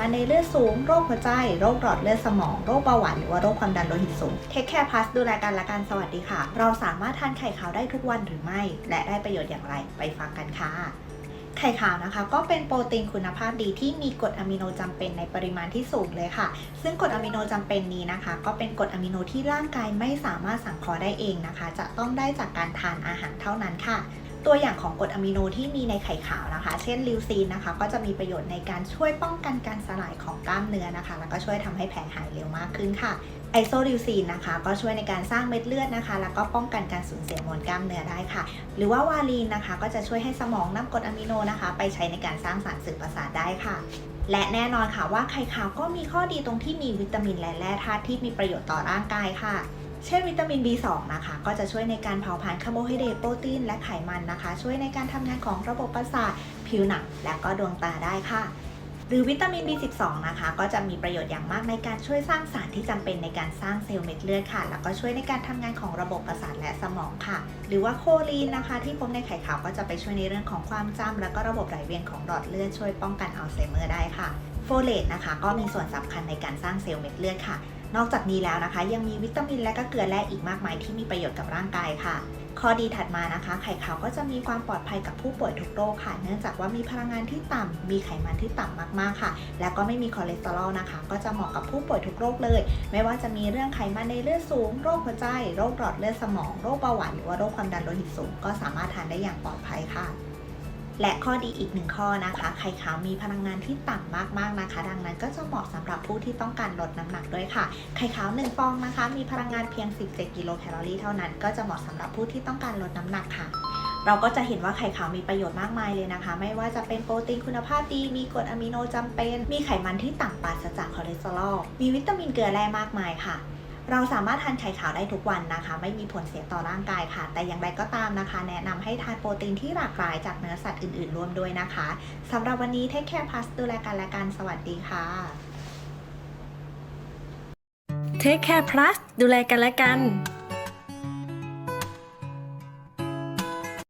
มันในเลือดสูง โรคหัวใจ โรคหลอดเลือดสมอง โรคเบาหวานหรือว่าโรคความดันโลหิตสูง เทคแคร์พลัสดูแลกันและกันสวัสดีค่ะ เราสามารถทานไข่ขาวได้ทุกวันหรือไม่ และได้ประโยชน์อย่างไร ไปฟังกันค่ะไข่ขาวนะคะก็เป็นโปรตีนคุณภาพดีที่มีกรดอะมิโนจำเป็นในปริมาณที่สูงเลยค่ะ ซึ่งกรดอะมิโนจำเป็นนี้นะคะ ก็เป็นกรดอะมิโนที่ร่างกายไม่สามารถสังเคราะห์ได้เองนะคะ จะต้องได้จากการทานอาหารเท่านั้นค่ะ ตัวอย่างของกรดอะมิโนที่มีในไข่ขาวนะคะ เช่นลิวซีนนะคะ ก็จะมีประโยชน์ในการช่วยป้องกันการสลายของกล้ามเนื้อนะคะ แล้วก็ช่วยทำให้แผลหายเร็วมากขึ้นค่ะไอโซลิวซีนนะคะ ก็ช่วยในการสร้างเม็ดเลือดนะคะ แล้วก็ป้องกันการสูญเสียมวลกล้ามเนื้อได้ค่ะ หรือว่าวาลีนนะคะ ก็จะช่วยให้สมองนำกรดอะมิโนนะคะ ไปใช้ในการสร้างสารสื่อประสาทได้ค่ะและแน่นอนค่ะว่าไข่ขาวก็มีข้อดีตรงที่มีวิตามินและแร่ธาตุที่มีประโยชน์ต่อร่างกายค่ะ เช่นวิตามิน B2 นะคะ ก็จะช่วยในการเผาผลาญคาร์โบไฮเดรตโปรตีนและไขมันนะคะ ช่วยในการทำงานของระบบประสาทผิวหนังและก็ดวงตาได้ค่ะ หรือวิตามิน B12 นะคะ ก็จะมีประโยชน์อย่างมากในการช่วยสร้างสารที่จำเป็นในการสร้างเซลล์เม็ดเลือดค่ะ แล้วก็ช่วยในการทำงานของระบบประสาทและสมองค่ะ หรือว่าโคลีนนะคะ ที่พบในไข่ขาวก็จะไปช่วยในเรื่องของความจำแล้วก็ระบบไหลเวียนของหลอดเลือดช่วยป้องกันอัลไซเมอร์ได้ค่ะโฟเลตนะคะ ก็มีส่วนสำคัญในการสร้างเซลล์เม็ดเลือดค่ะ นอกจากนี้แล้วนะคะ ยังมีวิตามินและก็เกลือแร่อีกมากมายที่มีประโยชน์กับร่างกายค่ะ ข้อดีถัดมานะคะ ไข่ขาวก็จะมีความปลอดภัยกับผู้ป่วยทุกโรคค่ะ เนื่องจากว่ามีพลังงานที่ต่ำมีไขมันที่ต่ำมากๆค่ะ และก็ไม่มีคอเลสเตอรอลนะคะ ก็จะเหมาะกับผู้ป่วยทุกโรคเลย ไม่ว่าจะมีเรื่องไขมันในเลือดสูง โรคหัวใจ โรคหลอดเลือดสมอง โรคเบาหวานหรือว่าโรคความดันโลหิตสูง ก็สามารถทานได้อย่างปลอดภัยค่ะ และข้อดีอีกหนึ่งข้อนะคะ ไข่ขาวมีพลังงานที่ต่ำมากๆนะคะ ดังนั้นก็จะเหมาะสำหรับผู้ที่ต้องการลดน้ำหนักด้วยค่ะ ไข่ขาว1ฟองนะคะ มีพลังงานเพียง 17 กิโลแคลอรี่เท่านั้น ก็จะเหมาะสำหรับผู้ที่ต้องการลดน้ำหนักค่ะเราก็จะเห็นว่าไข่ขาวมีประโยชน์มากมายเลยนะคะ ไม่ว่าจะเป็นโปรตีนคุณภาพดี มีกรดอะมิโนจำเป็น มีไขมันที่ต่ำปราศจากคอเลสเตอรอล มีวิตามินเกลือแร่มากมายค่ะ เราสามารถทานไข่ขาวได้ทุกวันนะคะ ไม่มีผลเสียต่อร่างกายค่ะ แต่อย่างไรก็ตามนะคะ แนะนำให้ทานโปรตีนที่หลากหลายจากเนื้อสัตว์อื่นๆร่วมด้วยนะคะสำหรับวันนี้เทคแคร์พลัสดูแลกันและกันสวัสดีค่ะ Take Care Plus ดูแลกันและกัน